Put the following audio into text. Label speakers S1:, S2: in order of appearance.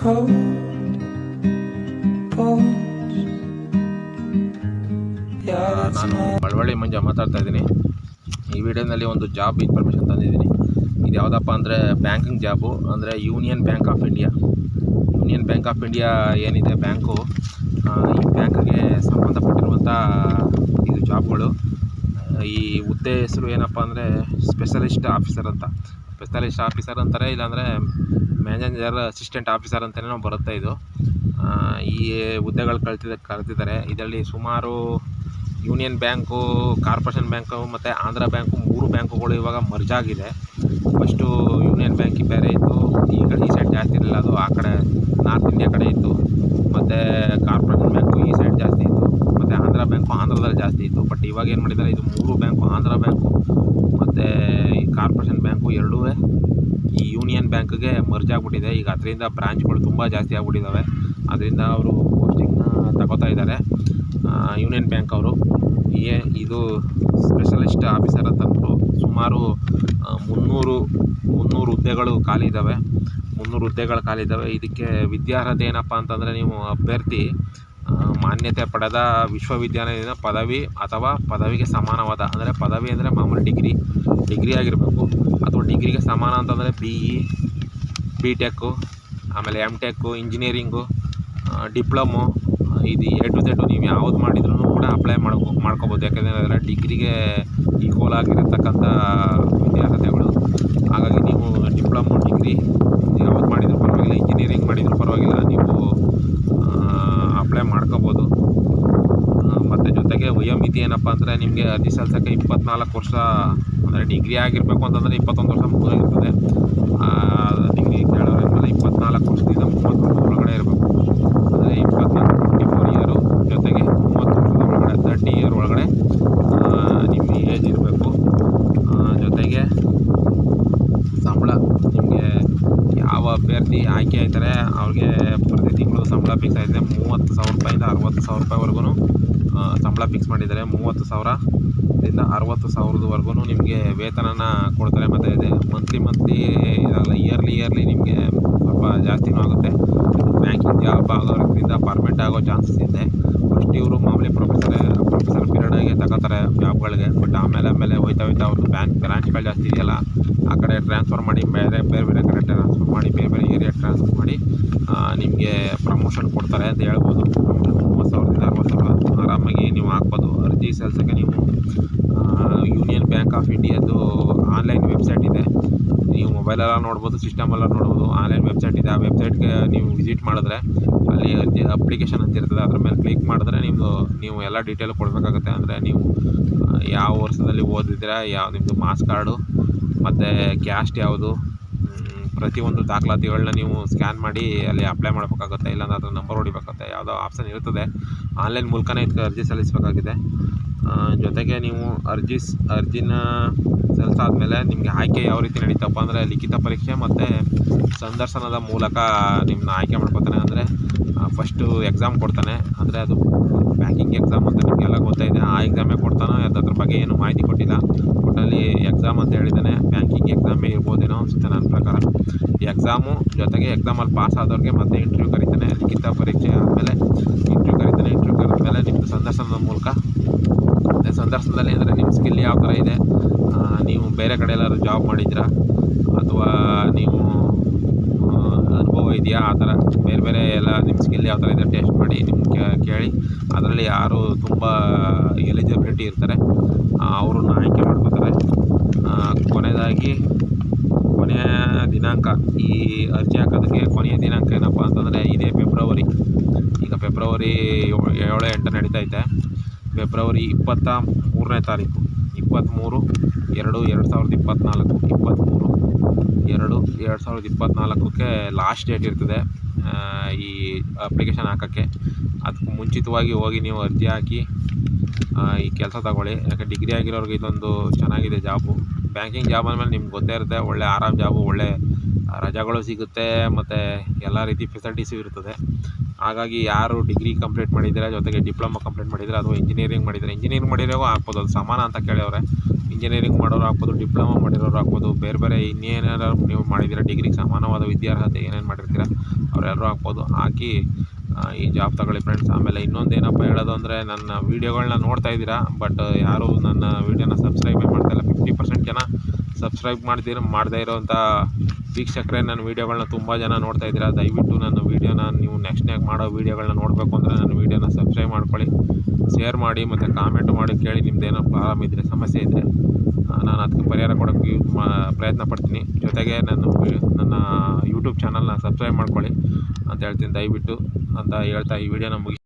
S1: cold.
S2: ನಾನು ಬಳವಳ್ಳಿ ಮಂಜ ಮಾತಾಡ್ತಾ ಇದ್ದೀನಿ. ಈ ವಿಡಿಯೋನಲ್ಲಿ ಒಂದು ಜಾಬ್ ಇನ್ಫಾರ್ಮೇಷನ್ ತಂದಿದ್ದೀನಿ. ಇದು ಯಾವುದಪ್ಪ ಅಂದರೆ ಬ್ಯಾಂಕಿಂಗ್ ಜಾಬು ಅಂದರೆ union bank of India union bank of India ಏನಿದೆ ಬ್ಯಾಂಕು ಈ ಬ್ಯಾಂಕ್ಗೆ ಸಂಬಂಧಪಟ್ಟಿರುವಂಥ ಇದು ಜಾಬ್ಗಳು ಈ ಹುದ್ದೆ ಹೆಸರು ಏನಪ್ಪ ಅಂದರೆ ಸ್ಪೆಷಲಿಸ್ಟ್ ಆಫೀಸರ್ ಅಂತ. ಸ್ಪೆಷಲಿಸ್ಟ್ ಆಫೀಸರ್ ಅಂತಾರೆ ಇಲ್ಲಾಂದರೆ ಮ್ಯಾನೇಜರ್ ಅಸಿಸ್ಟೆಂಟ್ ಆಫೀಸರ್ ಅಂತಲೇ ಬರುತ್ತೆ ಇದು. ಈ ಹುದ್ದೆಗಳು ಕಳ್ತಿದ ಕರೆದಿದ್ದಾರೆ ಇದರಲ್ಲಿ ಸುಮಾರು ಯೂನಿಯನ್ ಬ್ಯಾಂಕು, ಕಾರ್ಪೊರೇಷನ್ ಬ್ಯಾಂಕು ಮತ್ತು ಆಂಧ್ರ ಬ್ಯಾಂಕು ಮೂರು ಬ್ಯಾಂಕುಗಳು ಇವಾಗ ಮರ್ಜಾಗಿದೆ ಫಸ್ಟು ಯೂನಿಯನ್ ಬ್ಯಾಂಕ್ ಬೇರೆ ಇತ್ತು. ಈ ಈ ಸೈಡ್ ಜಾಸ್ತಿ ಇರಲಿಲ್ಲ ಅದು ಆ ಕಡೆ ನಾರ್ತ್ ಇಂಡಿಯಾ ಕಡೆ ಇತ್ತು. ಮತ್ತು ಕಾರ್ಪೊರೇಷನ್ ಬ್ಯಾಂಕು ಈ ಸೈಡ್ ಜಾಸ್ತಿ ಇತ್ತು. ಮತ್ತು ಆಂಧ್ರ ಬ್ಯಾಂಕು ಆಂಧ್ರದಲ್ಲಿ ಜಾಸ್ತಿ ಇತ್ತು. ಬಟ್ ಇವಾಗ ಏನು ಮಾಡಿದ್ದಾರೆ, ಇದು ಮೂರು ಬ್ಯಾಂಕು, ಆಂಧ್ರ ಬ್ಯಾಂಕು ಮತ್ತು ಈ ಕಾರ್ಪೊರೇಷನ್ ಬ್ಯಾಂಕು ಎರಡೂ ಈ ಯೂನಿಯನ್ ಬ್ಯಾಂಕ್ಗೆ ಮರ್ಜ್ ಆಗಿಬಿಟ್ಟಿದೆ. ಈಗ ಅದರಿಂದ ಬ್ರಾಂಚ್ಗಳು ತುಂಬ ಜಾಸ್ತಿ ಆಗಿಬಿಟ್ಟಿದ್ದಾವೆ ಅದರಿಂದ ಅವರು ಪೋಸ್ಟಿಂಗ್ನ ತಗೋತಾ ಇದ್ದಾರೆ ಯೂನಿಯನ್ ಬ್ಯಾಂಕ್ ಅವರು. ಏ ಇದು ಸ್ಪೆಷಲಿಸ್ಟ್ ಆಫೀಸರ್ ಅಂತ ಅಂದ್ಬಿಟ್ಟು ಸುಮಾರು ಮುನ್ನೂರು ಮುನ್ನೂರು ಹುದ್ದೆಗಳು ಖಾಲಿ ಇದ್ದಾವೆ ಮುನ್ನೂರು ಹುದ್ದೆಗಳು ಖಾಲಿ ಇದ್ದಾವೆ ಇದಕ್ಕೆ ವಿದ್ಯಾರ್ಹತೆ ಏನಪ್ಪ ಅಂತಂದರೆ ನೀವು ಅಭ್ಯರ್ಥಿ ಮಾನ್ಯತೆ ಪಡೆದ ವಿಶ್ವವಿದ್ಯಾಲಯದಿಂದ ಪದವಿ ಅಥವಾ ಪದವಿಗೆ ಸಮಾನವಾದ, ಅಂದರೆ ಪದವಿ ಅಂದರೆ ಮಾಮೂಲಿ ಡಿಗ್ರಿ ಡಿಗ್ರಿ ಆಗಿರಬೇಕು. ಅಥವಾ ಡಿಗ್ರಿಗೆ ಸಮಾನ ಅಂತಂದರೆ ಬಿ ಇ ಬಿ ಟೆಕ್ಕು ಆಮೇಲೆ ಎಂ ಟೆಕ್ಕು ಇಂಜಿನಿಯರಿಂಗು ಡಿಪ್ಲೊಮೊ ಇದು ಎ ಟು ಝೆಡ್ ನೀವು ಯಾವ್ದು ಮಾಡಿದ್ರು ಕೂಡ ಅಪ್ಲೈ ಮಾಡ್ಕೊ, ಮಾಡ್ಕೋಬೋದು. ಯಾಕಂದರೆ ಡಿಗ್ರಿಗೆ ಈಕ್ವಲ್ ಆಗಿರತಕ್ಕಂಥ ವಿದ್ಯಾರ್ಹತೆಗಳು ಹಾಗಾಗಿ ನೀವು ಡಿಪ್ಲೊಮೊ ಡಿಗ್ರಿ ಯಾವ್ದು ಮಾಡಿದರೂ ಪರವಾಗಿಲ್ಲ ಇಂಜಿನಿಯರಿಂಗ್ ಮಾಡಿದರೂ ಪರವಾಗಿಲ್ಲ, ನೀವು ಅಪ್ಲೈ ಮಾಡ್ಕೋಬೋದು. ಮತ್ತು ಜೊತೆಗೆ ವಯೋಮಿತಿ ಏನಪ್ಪ ಅಂದರೆ ನಿಮಗೆ ಅರ್ಜಿ ಸಲ್ಲಿಸೋಕ್ಕೆ ಇಪ್ಪತ್ನಾಲ್ಕು ವರ್ಷ ಅಂದರೆ ಡಿಗ್ರಿ ಆಗಿರಬೇಕು ಅಂತಂದರೆ ಇಪ್ಪತ್ತೊಂದು ವರ್ಷ ಮುಗಿದಿರ್ತದೆ ಡಿಗ್ರಿ ಕೇಳೋರ ಮೇಲೆ ಇಪ್ಪತ್ನಾಲ್ಕು ವರ್ಷದಿಂದ ಮೂವತ್ತು ವರ್ಷದ ಒಳಗಡೆ ಇರಬೇಕು ಅಂದರೆ ಇಪ್ಪತ್ನಾಲ್ಕು ಟ್ವೆಂಟಿ ಫೋರ್ ಇಯರು ಜೊತೆಗೆ ಮೂವತ್ತು ವರ್ಷದ ಒಳಗಡೆ ತರ್ಟಿ ಇಯರ್ ಒಳಗಡೆ ಆ, ನಿಮ್ಮ ಏಜ್ ಇರಬೇಕು ಜೊತೆಗೆ ಸಂಬಳ ನಿಮಗೆ ಯಾವ ಅಭ್ಯರ್ಥಿ ಆಯ್ಕೆ ಆಯ್ತಾರೆ ಅವ್ರಿಗೆ ಪ್ರತಿ ತಿಂಗಳು ಸಂಬಳ ಫಿಕ್ಸ್ ಆಗಿದೆ ಮೂವತ್ತು ಸಾವಿರ ರೂಪಾಯಿಂದ ಅರವತ್ತು ಸಾವಿರ ರೂಪಾಯಿವರೆಗೂ ಸಂಬಳ ಫಿಕ್ಸ್ ಮಾಡಿದ್ದಾರೆ. ಮೂವತ್ತು ಸಾವಿರದಿಂದ ಅರವತ್ತು ಸಾವಿರದವರೆಗೂ ನಿಮಗೆ ವೇತನನ ಕೊಡ್ತಾರೆ. ಮತ್ತು ಇದೆ ಮಂತ್ಲಿ ಮಂತ್ಲಿ ಇದಾಗಲ್ಲ ಇಯರ್ಲಿ ಇಯರ್ಲಿ ನಿಮಗೆ ಸ್ವಲ್ಪ ಜಾಸ್ತಿನೂ ಆಗುತ್ತೆ. ಬ್ಯಾಂಕಿಂಗ್ ಜಾಬ್ ಆಗೋದ್ರಿಂದ ಪರ್ಮನೆಂಟ್ ಆಗೋ ಚಾನ್ಸಸ್ ಇದೆ ಫಸ್ಟ್ ಇವರು ಮಾಮೂಲಿ ಪ್ರೊಫೆಸರ್ ಪ್ರೊಫೆಸರ್ ಪೀರಿಯಡಾಗೆ ತಗೋತಾರೆ ಜಾಬ್ಗಳಿಗೆ ಬಟ್ ಆಮೇಲೆ ಆಮೇಲೆ ಹೋಯ್ತಾ ಹೋಯ್ತಾ ಬ್ಯಾಂಕ್ ಬ್ರಾಂಚ್ಗಳು ಜಾಸ್ತಿ ಇದೆಯಲ್ಲ, ಆ ಕಡೆ ಟ್ರಾನ್ಸ್ಫರ್ ಮಾಡಿ ಬೇರೆ ಬೇರೆ ಬೇರೆ ಕಡೆ ಟ್ರಾನ್ಸ್ಫರ್ ಮಾಡಿ, ಬೇರೆ ಬೇರೆ ಏರಿಯಾ ಟ್ರಾನ್ಸ್ಫರ್ ಮಾಡಿ ನಿಮಗೆ ಪ್ರಮೋಷನ್ ಕೊಡ್ತಾರೆ ಅಂತ ಹೇಳ್ಬೋದು. ಮೂವತ್ತು ಸಾವಿರದಿಂದ ಅರವತ್ತು ಸಾವಿರ. ಆರಾಮಾಗಿ ನೀವು ಹಾಕ್ಬೋದು. ಅರ್ಜಿ ಸಲ್ಲಿಸೋಕ್ಕೆ ನೀವು ಯೂನಿಯನ್ ಬ್ಯಾಂಕ್ ಆಫ್ ಇಂಡಿಯಾದು ಆನ್ಲೈನ್ ವೆಬ್ಸೈಟ್ ಇದೆ. ನೀವು ಮೊಬೈಲೆಲ್ಲ ನೋಡ್ಬೋದು ಸಿಸ್ಟಮೆಲ್ಲ ನೋಡ್ಬೋದು ಆನ್ಲೈನ್ ವೆಬ್ಸೈಟ್ ಇದೆ. ಆ ವೆಬ್ಸೈಟ್ಗೆ ನೀವು ವಿಸಿಟ್ ಮಾಡಿದ್ರೆ ಅಲ್ಲಿ ಅಪ್ಲಿಕೇಶನ್ ಅಂತ ಇರ್ತದೆ, ಅದ್ರ ಮೇಲೆ ಕ್ಲಿಕ್ ಮಾಡಿದ್ರೆ ನಿಮ್ಮದು ನೀವು ಎಲ್ಲ ಡೀಟೇಲ್ ಕೊಡಬೇಕಾಗುತ್ತೆ. ಅಂದರೆ ನೀವು ಯಾವ ವರ್ಷದಲ್ಲಿ ಓದಿದ್ದೀರಾ ಯಾವ ನಿಮ್ಮದು ಮಾಸ್ ಕಾರ್ಡು ಮತ್ತು ಕ್ಯಾಸ್ಟ್ ಯಾವುದು ಪ್ರತಿಯೊಂದು ದಾಖಲಾತಿಗಳನ್ನ ನೀವು ಸ್ಕ್ಯಾನ್ ಮಾಡಿ ಅಲ್ಲಿ ಅಪ್ಲೈ ಮಾಡಬೇಕಾಗುತ್ತೆ. ಇಲ್ಲಾಂದ್ರೆ ಅದ್ರ ನಂಬರ್ ಹೊಡಿಬೇಕಾಗುತ್ತೆ. ಯಾವುದೋ ಆಪ್ಷನ್ ಇರ್ತದೆ. ಆನ್ಲೈನ್ ಮೂಲಕನೇ ಇದಕ್ಕೆ ಅರ್ಜಿ ಸಲ್ಲಿಸಬೇಕಾಗಿದೆ. ಜೊತೆಗೆ ನೀವು ಅರ್ಜಿ ಅರ್ಜಿನ ಸಲ್ಲಿಸಾದ್ಮೇಲೆ ನಿಮಗೆ ಆಯ್ಕೆ ಯಾವ ರೀತಿ ನಡೀತಪ್ಪ ಅಂದರೆ ಲಿಖಿತ ಪರೀಕ್ಷೆ ಮತ್ತು ಸಂದರ್ಶನದ ಮೂಲಕ ನಿಮ್ಮನ್ನ ಆಯ್ಕೆ ಮಾಡ್ಕೊತಾನೆ ಅಂದರೆ ಫಸ್ಟು ಎಕ್ಸಾಮ್ ಕೊಡ್ತಾನೆ. ಅಂದರೆ ಅದು ಬ್ಯಾಂಕಿಂಗ್ ಎಕ್ಸಾಮ್ ಅಂತ ನಿಮಗೆಲ್ಲ ಗೊತ್ತಾಯಿದೆ ಆ ಎಕ್ಸಾಮೇ ಕೊಡ್ತಾನೋ ಅದ್ರ ಬಗ್ಗೆ ಏನು ಮಾಹಿತಿ ಕೊಟ್ಟಿಲ್ಲ. ಒಟ್ಟಲ್ಲಿ ಎಕ್ಸಾಮ್ ಅಂತ ಹೇಳಿದ್ದಾನೆ. ಬ್ಯಾಂಕಿಂಗ್ ಎಕ್ಸಾಮೇ ಇರ್ಬೋದೇನೋ ಅನಿಸುತ್ತೆ ನನ್ನ ಪ್ರಕಾರ. ಎಕ್ಸಾಮು ಜೊತೆಗೆ ಎಕ್ಸಾಮಲ್ಲಿ ಪಾಸ್ ಆದವ್ರಿಗೆ ಮತ್ತೆ ಇಂಟರ್ವ್ಯೂ ಕರಿತಾನೆ. ಲಿಖಿತ ಪರೀಕ್ಷೆ ಆದಮೇಲೆ ಇಂಟರ್ವ್ಯೂ ಕರಿತಾನೆ. ಇಂಟರ್ವ್ಯೂ ಕರೆದ ಮೇಲೆ ನಿಮ್ಮದು ಸಂದರ್ಶನದ ಮೂಲಕ ಸಂದರ್ಶನದಲ್ಲಿ ಅಂದರೆ ನಿಮ್ಮ ಸ್ಕಿಲ್ ಯಾವ ಥರ ಇದೆ? ನೀವು ಬೇರೆ ಕಡೆ ಎಲ್ಲಾದ್ರು ಜಾಬ್ ಮಾಡಿದ್ದೀರಾ ಅಥವಾ ನೀವು ಅನುಭವ ಇದೆಯಾ ಆ ಥರ ಬೇರೆ ಬೇರೆ ಎಲ್ಲ ನಿಮ್ಮ ಸ್ಕಿಲ್ ಯಾವ ಥರ ಇದೆ ಟೆಸ್ಟ್ ಮಾಡಿ ನಿಮ್ಗೆ ಕೇಳಿ. ಅದರಲ್ಲಿ ಯಾರು ತುಂಬ ಎಲಿಜಿಬಿಲಿಟಿ ಇರ್ತಾರೆ. ಅವ್ರನ್ನ ಆಯ್ಕೆ ಮಾಡ್ಕೋತಾರೆ. ಕೊನೆಯದಾಗಿ ಕೊನೆಯ ದಿನಾಂಕ. ಈ ಅರ್ಜಿ ಹಾಕೋದಕ್ಕೆ ಕೊನೆಯ ದಿನಾಂಕ ಏನಪ್ಪ ಅಂತಂದರೆ ಇದೇ ಫೆಬ್ರವರಿ ಈಗ ಫೆಬ್ರವರಿ ಏಳು ಎಂಟು ನಡೀತೈತೆ ಫೆಬ್ರವರಿ ಇಪ್ಪತ್ತ ಮೂರನೇ ತಾರೀಕು. ಇಪ್ಪತ್ತ್ಮೂರು ಎರಡು ಎರಡು ಸಾವಿರದ ಇಪ್ಪತ್ತ್ನಾಲ್ಕು ಇಪ್ಪತ್ತ್ಮೂರು ಎರಡು ಎರಡು ಸಾವಿರದ ಇಪ್ಪತ್ತ್ನಾಲ್ಕಕ್ಕೆ ಲಾಸ್ಟ್ ಡೇಟ್ ಇರ್ತದೆ. ಈ ಅಪ್ಲಿಕೇಶನ್ ಹಾಕೋಕ್ಕೆ. ಅದಕ್ಕೆ ಮುಂಚಿತವಾಗಿ ಹೋಗಿ ನೀವು ಅರ್ಜಿ ಹಾಕಿ ಈ ಕೆಲಸ ತಗೊಳ್ಳಿ. ಯಾಕೆ ಡಿಗ್ರಿ ಆಗಿರೋರಿಗೆ ಇದೊಂದು ಚೆನ್ನಾಗಿದೆ ಜಾಬು ಬ್ಯಾಂಕಿಂಗ್ ಜಾಬ್ ಅಂದಮೇಲೆ ನಿಮ್ಗೆ ಗೊತ್ತೇ ಇರುತ್ತೆ. ಒಳ್ಳೆ ಆರಾಮ್ ಜಾಬು ಒಳ್ಳೆ ರಜಾಗಳು ಸಿಗುತ್ತೆ, ಮತ್ತು ಎಲ್ಲ ರೀತಿ ಫೆಸಿಲಿಟೀಸು ಇರ್ತದೆ. ಹಾಗಾಗಿ ಯಾರು ಡಿಗ್ರಿ ಕಂಪ್ಲೀಟ್ ಮಾಡಿದ್ದೀರಾ ಜೊತೆಗೆ ಡಿಪ್ಲೊಮಾ ಕಂಪ್ಲೀಟ್ ಮಾಡಿದ್ದೀರಾ ಅಥವಾ ಇಂಜಿನಿಯರಿಂಗ್ ಮಾಡಿದ್ದಾರೆ ಇಂಜಿನಿಯರಿಂಗ್ ಮಾಡಿರೋರು ಹಾಕ್ಬೋದು ಅದು ಸಮಾನ ಅಂತ ಕೇಳವ್ರೆ. ಇಂಜಿನಿಯರಿಂಗ್ ಮಾಡೋರು ಹಾಕ್ಬೋದು ಡಿಪ್ಲೊಮಾ ಮಾಡಿರೋರು ಹಾಕ್ಬೋದು ಬೇರೆ ಬೇರೆ ಇನ್ನೇನಾರು ನೀವು ಮಾಡಿದ್ದೀರಾ ಡಿಗ್ರಿಗೆ ಸಮಾನವಾದ ವಿದ್ಯಾರ್ಹತೆ ಏನೇನು ಮಾಡಿರ್ತೀರ ಅವರೆಲ್ಲರೂ ಹಾಕ್ಬೋದು ಹಾಕಿ ಈ ಜಾಬ್ ತಗೊಳ್ಳಿ ಫ್ರೆಂಡ್ಸ್ ಆಮೇಲೆ ಇನ್ನೊಂದು ಏನಪ್ಪ ಹೇಳೋದು ಅಂದರೆ, ನನ್ನ ವೀಡಿಯೋಗಳನ್ನ ನೋಡ್ತಾ ಇದ್ದೀರಾ ಬಟ್ ಯಾರು ನನ್ನ ವೀಡಿಯೋನ ಸಬ್ಸ್ಕ್ರೈಬೇ ಮಾಡ್ತಾ ಇಲ್ಲ ಫಿಫ್ಟಿ ಪರ್ಸೆಂಟ್ ಜನ ಸಬ್ಸ್ಕ್ರೈಬ್ ಮಾಡ್ದಿರ, ಮಾಡದೇ ಇರೋವಂಥ ವೀಕ್ಷಕರೇ, ನನ್ನ ವೀಡಿಯೋಗಳನ್ನ ತುಂಬ ಜನ ನೋಡ್ತಾ ಇದ್ದೀರಾ. ದಯವಿಟ್ಟು ನನ್ನ ವೀಡಿಯೋನ ನೀವು ನೆಕ್ಸ್ಟ್ನಾಗ ಮಾಡೋ ವೀಡಿಯೋಗಳನ್ನ ನೋಡಬೇಕು ಅಂದರೆ ನನ್ನ ವೀಡಿಯೋನ ಸಬ್ಸ್ಕ್ರೈಬ್ ಮಾಡ್ಕೊಳ್ಳಿ ಶೇರ್ ಮಾಡಿ ಮತ್ತು ಕಾಮೆಂಟ್ ಮಾಡಿ ಕೇಳಿ ನಿಮ್ದೇನೋ ಪ್ರಾಬ್ಲಮ್ ಇದ್ದರೆ ಸಮಸ್ಯೆ ಇದ್ದರೆ ನಾನು ಅದಕ್ಕೆ ಪರಿಹಾರ ಕೊಡೋಕ್ಕೆ ಮಾ, ಪ್ರಯತ್ನ ಪಡ್ತೀನಿ. ಜೊತೆಗೆ ನನ್ನ ನನ್ನ ಯೂಟ್ಯೂಬ್ ಚಾನಲ್ನ ಸಬ್ಸ್ಕ್ರೈಬ್ ಮಾಡ್ಕೊಳ್ಳಿ ಅಂತ ಹೇಳ್ತೀನಿ. ದಯವಿಟ್ಟು ಅಂತ ಹೇಳ್ತಾ ಈ ವಿಡಿಯೋನ ಮುಗಿ